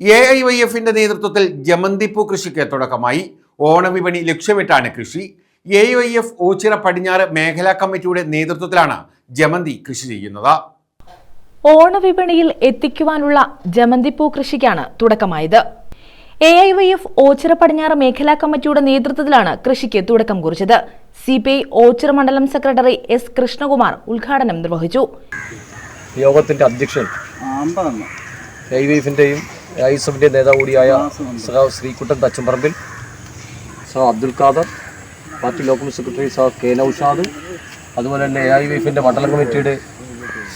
A I Y എഫിന്റെ നേതൃത്വത്തിൽ ജമന്തിപ്പൂ കൃഷിക്ക് തുടക്കമായി. ഓണവിപണി ലക്ഷ്യമിട്ടാണ് കൃഷി. A I Y F Ochira പടിഞ്ഞാറ് മേഖലാ കമ്മിറ്റിയുടെ നേതൃത്വത്തിലാണ് ജമന്തി കൃഷി ചെയ്യുന്നത്. ഓണവിപണിയിൽ എത്തിക്കുവാനുള്ള ജമന്തിപ്പൂ കൃഷിക്കാണ് തുടക്കമായത്. A I Y F Ochira പടിഞ്ഞാറ് മേഖലാ കമ്മിറ്റിയുടെ നേതൃത്വത്തിലാണ് കൃഷിക്ക് തുടക്കം കുറിച്ചത്. സി പി ഐ ഓച്ചിറ മണ്ഡലം സെക്രട്ടറി എസ് കൃഷ്ണകുമാർ ഉദ്ഘാടനം നിർവഹിച്ചു. യോഗത്തിന്റെ അധ്യക്ഷൻ വി ഐ എസ് എഫിന്റെ നേതാവ് കൂടിയായ സഹാവ് ശ്രീകുട്ടൻ തച്ചമ്പറമ്പിൽ സഹ Abdul Khader party local secretary സഹ കെ നൌഷാദ് അതുപോലെ തന്നെ എ ഐ വി എഫിന്റെ മണ്ഡലം കമ്മിറ്റിയുടെ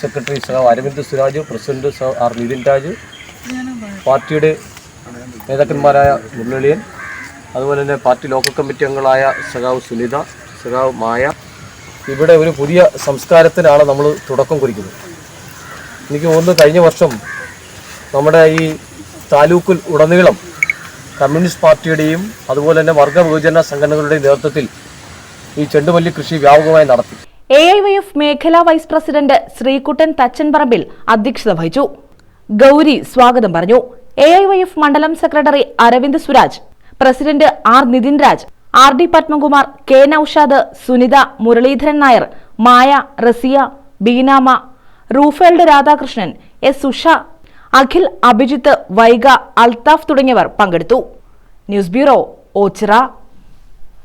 സെക്രട്ടറി സഹ അരവിന്ദ് സുരാജ് പ്രസിഡന്റ് സഹ ആർ നിതിൻ രാജ് പാർട്ടിയുടെ നേതാക്കന്മാരായ മുരളിയൻ അതുപോലെ തന്നെ പാർട്ടി ലോക്കൽ കമ്മിറ്റി അംഗങ്ങളായ സഖാവ് സുനിത സഖാവ് മായ. ഇവിടെ ഒരു പുതിയ സംസ്കാരത്തിനാണ് നമ്മൾ തുടക്കം കുറിക്കുന്നത്. എനിക്ക് തോന്നുന്നു കഴിഞ്ഞ വർഷം നമ്മുടെ ഈ താലൂക്കിൽ ഉടനീളം കമ്മ്യൂണിസ്റ്റ് പാർട്ടിയുടെയും അതുപോലെ തന്നെ വർഗ ബഹുജന സംഘടനകളുടെയും നേതൃത്വത്തിൽ ഈ ചെണ്ടുമല്ലി കൃഷി വ്യാപകമായി നടത്തി. എ ഐ വൈ എഫ് മേഖലാ വൈസ് പ്രസിഡന്റ് ശ്രീകുട്ടൻ തച്ചൻപറമ്പിൽ അധ്യക്ഷത വഹിച്ചു. ഗൗരി സ്വാഗതം പറഞ്ഞു. എ ഐ വൈ എഫ് മണ്ഡലം secretary Aravind Suraj president R Nithin Raj R D Padmakumar K Noushad Sunitha Muraleedharan Nair Maya Raziya Beenamma റൂഫേൽഡ് രാധാകൃഷ്ണൻ എസ് ഉഷ അഖിൽ അഭിജിത്ത് വൈഗ അൽത്താഫ് തുടങ്ങിയവർ പങ്കെടുത്തു. News bureau Ochira.